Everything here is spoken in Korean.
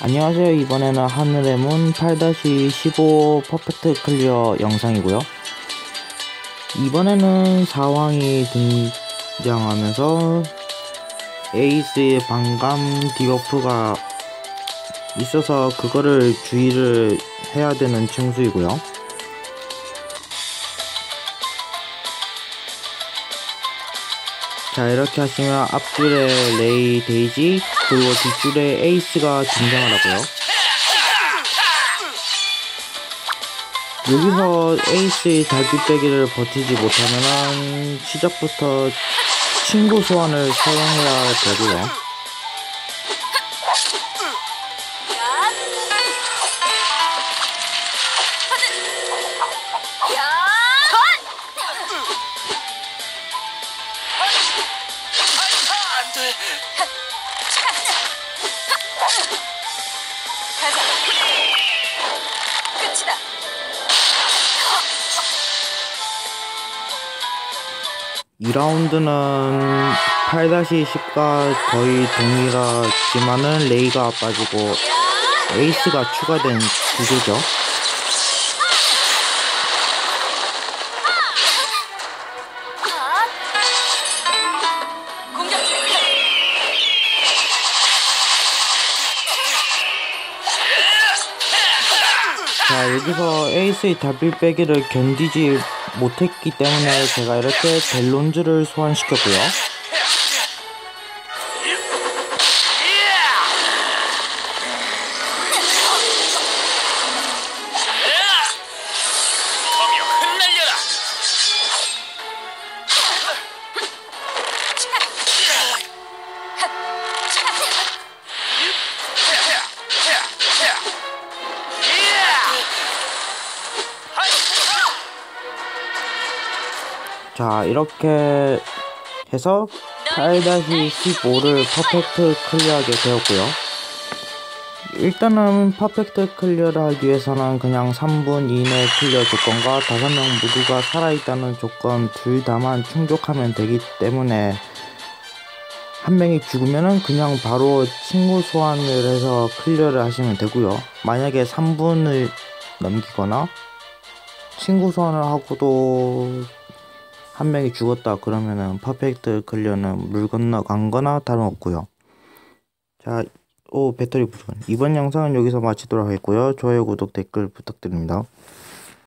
안녕하세요. 이번에는 하늘의 문 8-15 퍼펙트 클리어 영상이고요. 이번에는 사왕이 등장하면서 에이스의 반감 디버프가 있어서 그거를 주의를 해야 되는 층수이고요. 자 이렇게 하시면 앞줄에 레이 데이지 그리고 뒷줄에 에이스가 등장을 하고요. 여기서 에이스의 달빛배기를 버티지 못하면 시작부터 친구 소환을 사용해야 되고요 돼. 가자. 끝이다. 2라운드는 8-10과 거의 동일하지만은 레이가 빠지고 에이스가 추가된 구조죠. 자 여기서 에이스의 달빛 빼기를 견디지 못했기 때문에 제가 이렇게 벨론즈를 소환시켰고요. 자 이렇게 해서 8-15를 퍼펙트 클리어하게 되었고요. 일단은 퍼펙트 클리어를 하기 위해서는 그냥 3분 이내 클리어 조건과 5명 모두가 살아있다는 조건 둘 다만 충족하면 되기 때문에 한 명이 죽으면은 그냥 바로 친구 소환을 해서 클리어를 하시면 되고요. 만약에 3분을 넘기거나 친구 소환을 하고도 한 명이 죽었다 그러면은 퍼펙트 클리어는 물 건너 간 거나 다름없고요. 자, 오 배터리 부족. 이번 영상은 여기서 마치도록 하겠고요. 좋아요, 구독, 댓글 부탁드립니다.